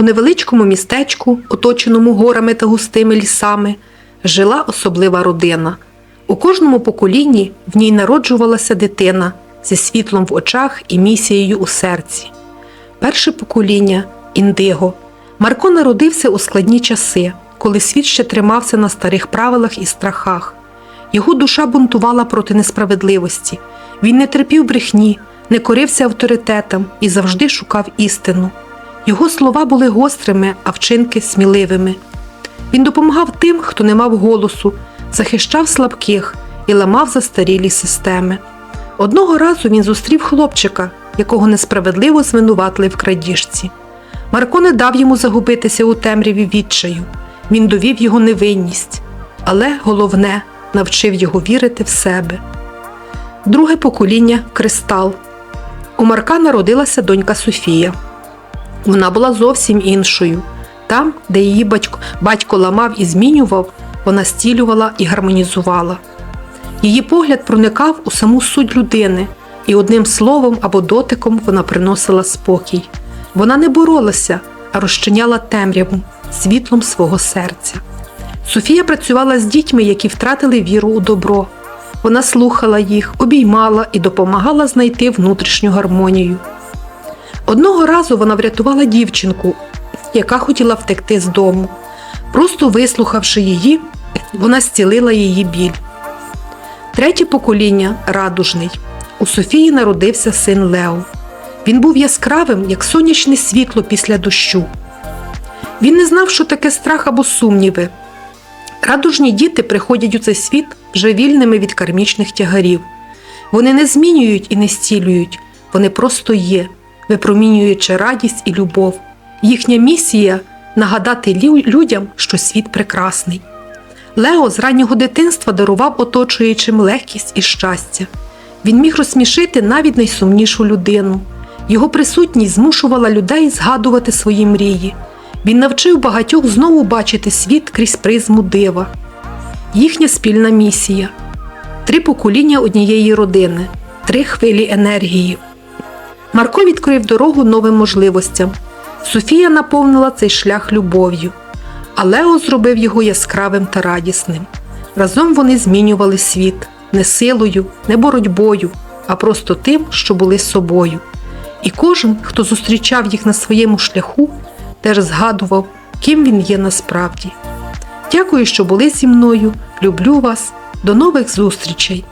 У невеличкому містечку, оточеному горами та густими лісами, жила особлива родина. У кожному поколінні в ній народжувалася дитина зі світлом в очах і місією у серці. Перше покоління індиго. Марко народився у складні часи, коли світ ще тримався на старих правилах і страхах. Його душа бунтувала проти несправедливості. Він не терпів брехні, не корився авторитетам і завжди шукав істину. Його слова були гострими, а вчинки сміливими. Він допомагав тим, хто не мав голосу, захищав слабких і ламав застарілі системи. Одного разу він зустрів хлопчика, якого несправедливо звинуватили в крадіжці. Марко не дав йому загубитися у темряві відчаю. Він довів його невинність, але головне навчив його вірити в себе. Друге покоління кристал. У Марка народилася донька Софія. Вона була зовсім іншою. Там, де її батько, батько ламав і змінював, вона стілювала і гармонізувала. Її погляд проникав у саму суть людини, і одним словом або дотиком вона приносила спокій. Вона не боролася, а розчиняла темряву світлом свого серця. Софія працювала з дітьми, які втратили віру у добро. Вона слухала їх, обіймала і допомагала знайти внутрішню гармонію. Одного разу вона врятувала дівчинку, яка хотіла втекти з дому. Просто вислухавши її, вона зцілила її біль. Третє покоління радужний. У Софії народився син Лео. Він був яскравим, як сонячне світло після дощу. Він не знав, що таке страх або сумніви. Радужні діти приходять у цей світ вже вільними від кармічних тягарів. Вони не змінюють і не стілюють, вони просто є, випромінюючи радість і любов. Їхня місія нагадати людям, що світ прекрасний. Лео з раннього дитинства дарував оточуючим легкість і щастя. Він міг розсмішити навіть найсумнішу людину. Його присутність змушувала людей згадувати свої мрії. Він навчив багатьох знову бачити світ крізь призму дива. Їхня спільна місія три покоління однієї родини, три хвилі енергії. Марко відкрив дорогу новим можливостям. Софія наповнила цей шлях любов'ю, а Лео зробив його яскравим та радісним. Разом вони змінювали світ не силою, не боротьбою, а просто тим, що були собою. І кожен, хто зустрічав їх на своєму шляху, теж згадував, ким він є насправді. Дякую, що були зі мною. Люблю вас. До нових зустрічей!